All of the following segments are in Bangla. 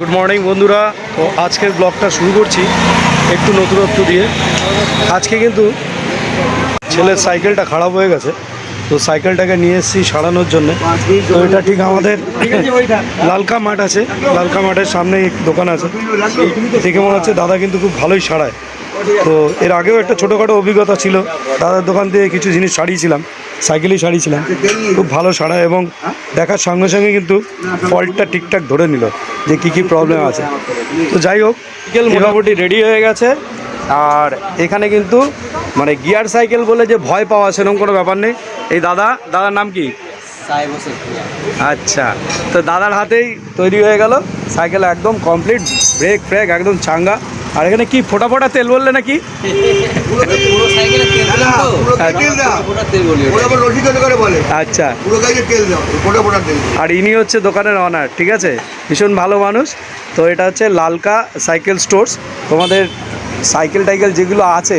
গুড মর্নিং বন্ধুরা। তো আজকের ব্লগটা শুরু করছি একটু নতুনত্ব দিয়ে। আজকে কিন্তু ছেলের সাইকেলটা খারাপ হয়ে গেছে। তো সাইকেলটাকে নিয়ে এসেছি সারানোর জন্য। তো এটা ঠিক আমাদের লালকা মাঠ আছে। লালকা মাঠের সামনে দোকান আছে। দেখে মনে হচ্ছে দাদা কিন্তু খুব ভালোই সারায়। তো এর আগেও একটা ছোটোখাটো অভিজ্ঞতা ছিল। দাদার দোকান থেকে কিছু জিনিস সারিয়েছিলাম। সাইকেলই সারিয়েছিলাম। খুব ভালো সারা এবং দেখার সঙ্গে সঙ্গে কিন্তু ফল্টটা ঠিকঠাক ধরে নিল যে কী কী প্রবলেম আছে। তো যাই হোক সাইকেল মোটামুটি রেডি হয়ে গেছে। আর এখানে কিন্তু মানে গিয়ার সাইকেল বলে যে ভয় পাওয়া সেরকম কোনো ব্যাপার নেই। এই দাদা দাদার নাম কি? আচ্ছা তো দাদার হাতেই তৈরি হয়ে গেল। সাইকেল একদম কমপ্লিট ব্রেক ফ্রেক একদম চাঙ্গা। আর এখানে কি ফোটা ফোটা তেল বললে নাকি? আচ্ছা। আচ্ছা। আর ইনি হচ্ছে দোকানের অনার ঠিক আছে? ভীষণ ভালো মানুষ। তো এটা হচ্ছে লালকা সাইকেল স্টোর্স। তোমাদের সাইকেল টাইকেল যেগুলো আছে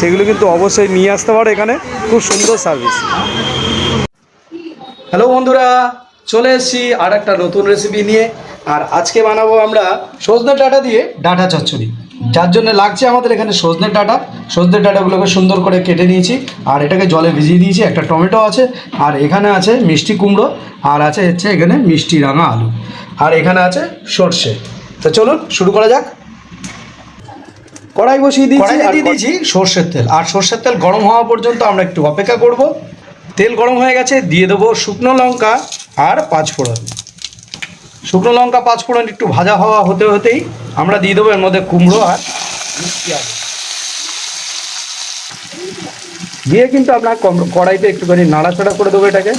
সেগুলো কিন্তু অবশ্যই নিয়ে আসতে পারো এখানে। খুব সুন্দর সার্ভিস হ্যালো বন্ধুরা চলে এসেছি আর একটা নতুন রেসিপি নিয়ে। আর আজকে বানাবো আমরা সজনে ডাটা দিয়ে ডাটা চচ্চড়ি। যার জন্য লাগছে আমাদের এখানে সজনের ডাটা। সজনে ডাটাগুলোকে সুন্দর করে কেটে নিয়েছি আর এটাকে জলে ভিজিয়ে দিয়েছি একটা টমেটো আছে আর এখানে আছে মিষ্টি কুমড়ো আর আছে হচ্ছে এখানে মিষ্টি রাঙা আলু আর এখানে আছে সর্ষে। তো চলুন শুরু করা যাক। কড়াই বসিয়ে দিয়েছি দিয়ে দিয়েছি সর্ষের তেল আর সর্ষের তেল গরম হওয়া পর্যন্ত আমরা একটু অপেক্ষা করব। তেল গরম হয়ে গেছে দিয়ে দেবো শুকনো লঙ্কা আর পাঁচ ফোড়ন শুকনো লঙ্কা পাঁচ ফোড়ন একটু ভাজা হওয়া হতে হতেই আমরা দিয়ে দেবো এর মধ্যে কুমড়ো আর আলু দিয়ে কিন্তু আপনার কড়াইতে একটুখানি নাড়াচাড়া করে দেবো এটাকে।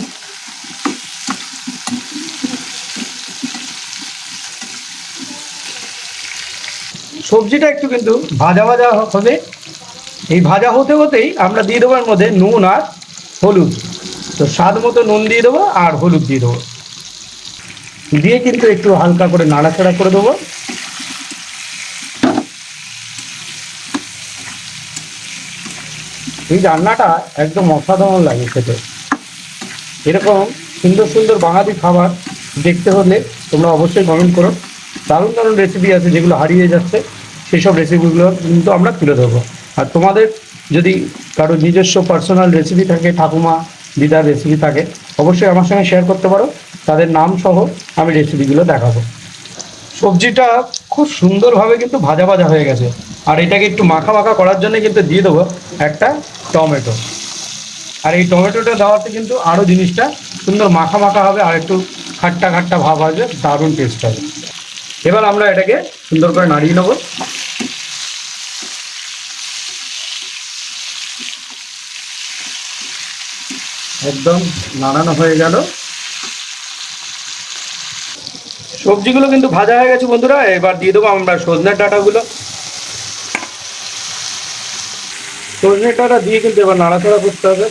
সবজিটা একটু কিন্তু ভাজা ভাজা হবে। এই ভাজা হতে হতেই আমরা দিয়ে দেবো এর মধ্যে নুন আর হলুদ। তো স্বাদ মতো নুন দিয়ে দেবো আর হলুদ দিয়ে দেবো। দিয়ে কিন্তু একটু হালকা করে নাড়াচাড়া করে দেবো। এই রান্নাটা একদম অসাধারণ লাগে খেতে। এরকম সুন্দর সুন্দর বাঙালি খাবার দেখতে হলে তোমরা অবশ্যই কমেন্ট করো। দারুণ দারুণ রেসিপি আছে যেগুলো হারিয়ে যাচ্ছে সেই সব রেসিপিগুলো কিন্তু আমরা তুলে দেবো আর তোমাদের যদি কারও নিজস্ব পার্সোনাল রেসিপি থাকে, ঠাকুমা, দিদার রেসিপি থাকে অবশ্যই আমার সঙ্গে শেয়ার করতে পারো। তাদের নাম সহ আমি রেসিপিগুলো দেখাবো। সবজিটা খুব সুন্দরভাবে কিন্তু ভাজা ভাজা হয়ে গেছে। আর এটাকে একটু মাখা মাখা করার জন্য কিন্তু দিয়ে দেবো একটা টমেটো। আর এই টমেটোটা দেওয়াতে কিন্তু আরও জিনিসটা সুন্দর মাখা মাখা হবে আর একটু খাট্টা খাট্টা ভাব আসবে, দারুণ টেস্ট হবে। এবার আমরা এটাকে সুন্দর করে নাড়িয়ে নেব। একদম নাড়ানো হয়ে গেল। সবজিগুলো কিন্তু ভাজা হয়ে গেছে বন্ধুরা, এবার দিয়ে দেবো আমরা সজনের ডাটাগুলো। সজনের ডাটা দিয়ে কিন্তু এবার নাড়াচাড়া করতে হবে।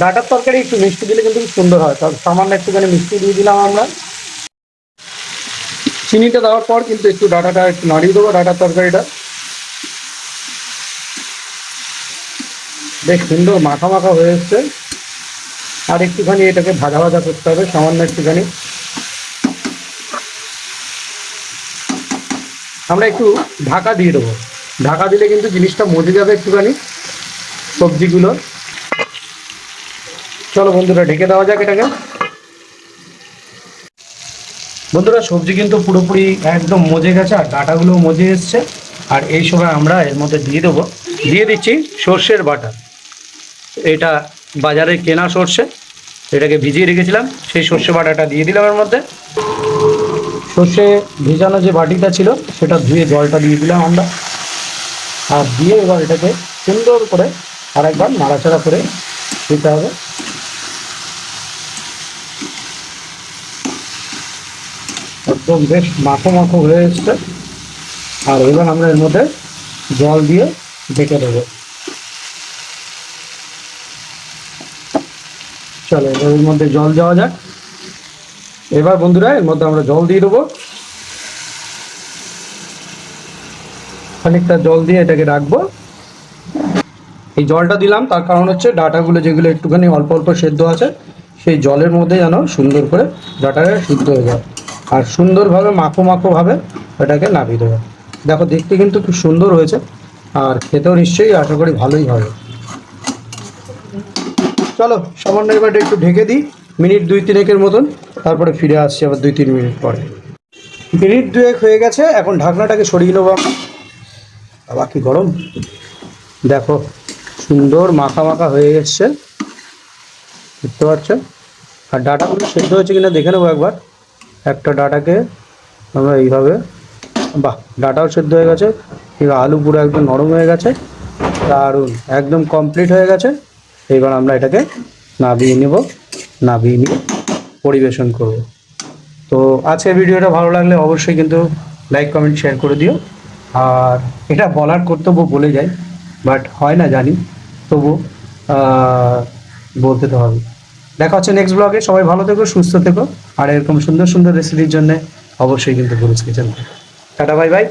ডাটার তরকারি একটু মিষ্টি দিলে কিন্তু সুন্দর হয়। তার সামান্য একটুখানি মিষ্টি দিয়ে দিলাম আমরা। চিনিটা দেওয়ার পর কিন্তু একটু ডাটাটা একটু নাড়িয়ে দেবো, ডাটার তরকারিটা। বেশ সুন্দর মাখা মাখা হয়ে এসছে। আর একটুখানি এটাকে ভাজা ভাজা করতে হবে, সামান্য একটুখানি। আমরা একটু ঢাকা দিয়ে দেবো। ঢাকা দিলে কিন্তু জিনিসটা মজে যাবে একটুখানি, সবজিগুলো। চলো বন্ধুরা, ঢেকে দেওয়া যাক এটাকে। বন্ধুরা, সবজি কিন্তু পুরোপুরি একদম মজে গেছে, আর ডাটাগুলো মজে এসছে। আর এই সময় আমরা এর মধ্যে দিয়ে দেবো। দিয়ে দিচ্ছি সর্ষের বাটা। এটা বাজারে কেনা সর্ষে। এটাকে ভিজিয়ে রেখেছিলাম। সেই সর্ষে বাটাটা দিয়ে দিলাম এর মধ্যে। সর্ষে ভেজানো যে বাটিটা ছিল, সেটা ধুয়ে জলটা দিয়ে দিলাম আমরা। আর দিয়ে এবার এটাকে সুন্দর করে আরেকবার নাড়াচাড়া করে দিতে হবে। একদম বেশ মাখো মাখো হয়ে এসছে। আর এবার আমরা এর মধ্যে জল দিয়ে ঢেকে দেবো চলো, এবার এর মধ্যে জল দেওয়া যাক। এবার বন্ধুরা, এর মধ্যে আমরা জল দিয়ে দেবো। খানিকটা জল দিয়ে এটাকে রাখব। এই জলটা দিলাম, তার কারণ হচ্ছে ডাটাগুলো যেগুলো একটুখানি অল্প অল্প সেদ্ধ আছে, সেই জলের মধ্যে যেন সুন্দর করে ডাটাটা সিদ্ধ হয়ে যায়। আর সুন্দরভাবে মাখো মাখোভাবে এটাকে নামিয়ে দেবে। দেখো, দেখতে কিন্তু খুব সুন্দর হয়েছে। আর খেতেও নিশ্চয়ই আশা করি ভালোই হবে। চলো, সামান্য এবার একটু ঢেকে দিই। মিনিট দুই তিনেকের মতন। তারপরে ফিরে আসছি আবার দুই তিন মিনিট পরে। মিনিট দুয়েক হয়ে গেছে, এখন ঢাকনাটাকে সরিয়ে নেব আমরা। আবার কি গরম। দেখো, সুন্দর মাখা মাখা হয়ে এসছে। দেখতে পাচ্ছ? আর ডাটাগুলো সেদ্ধ হয়েছে কিনা দেখে নেব একবার। একটা ডাটাকে আমরা এইভাবে, বাহ, ডাটাও সেদ্ধ হয়ে গেছে আলু পুরো একদম নরম হয়ে গেছে, দারুণ, একদম কমপ্লিট হয়ে গেছে, এবার আমরা এটাকে নাবিয়ে নেব, নাবিয়ে নিয়ে পরিবেশন করব। তো আজকের ভিডিওটা ভালো লাগলে অবশ্যই কিন্তু লাইক কমেন্ট শেয়ার করে দিও। আর এটা বলার কর্তব্য বলে যাই বাট হয় না জানি, তবু বলতে তো হবে। দেখা হচ্ছে নেক্সট ব্লগে সবাই ভালো থেকো, সুস্থ থেকো। আর এরকম সুন্দর সুন্দর রেসিপির জন্য অবশ্যই কিন্তু Guru's kitchen tata bye bye